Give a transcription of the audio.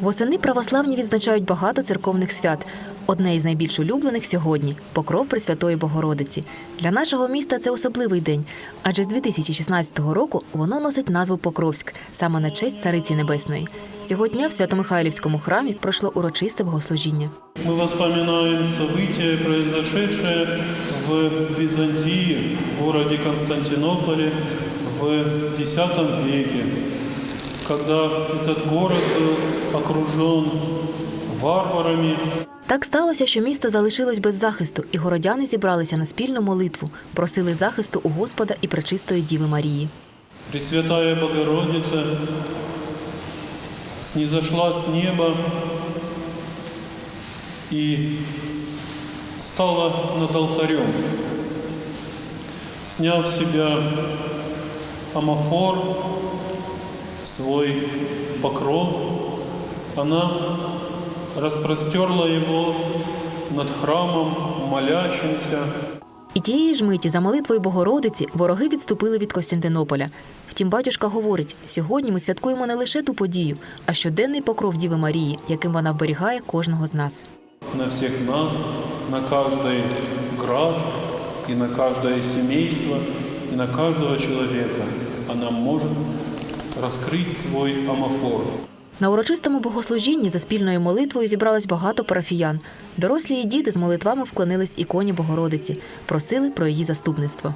Восени православні відзначають багато церковних свят. Одне із найбільш улюблених сьогодні покров Пресвятої Богородиці. Для нашого міста це особливий день, адже з 2016 року воно носить назву Покровськ саме на честь Цариці Небесної. Цього дня в Свято-Михайлівському храмі пройшло урочисте богослужіння. Мы воспоминаем события, произошедшие в Византии, в городе Константинополе в X веке, когда этот город был окружен варварами, Так сталося, що місто залишилось без захисту, і городяни зібралися на спільну молитву, просили захисту у Господа і Пречистої Діви Марії. Пресвятая Богородица снизошла с неба и стала над алтарем, сняв с себя амофор, свой покров, она распростерла его над храмом молящимся, І тієї ж миті за молитвою Богородиці вороги відступили від Костянтинополя. Втім, батюшка говорить: сьогодні ми святкуємо не лише ту подію, а щоденний покров Діви Марії, яким вона вберігає кожного з нас. на всех нас, на каждый град и на каждое семейство и на каждого человека она может раскрыть свой амофор. На урочистому богослужінні за спільною молитвою зібралось багато парафіян. Дорослі і діти з молитвами вклонились іконі Богородиці, просили про її заступництво.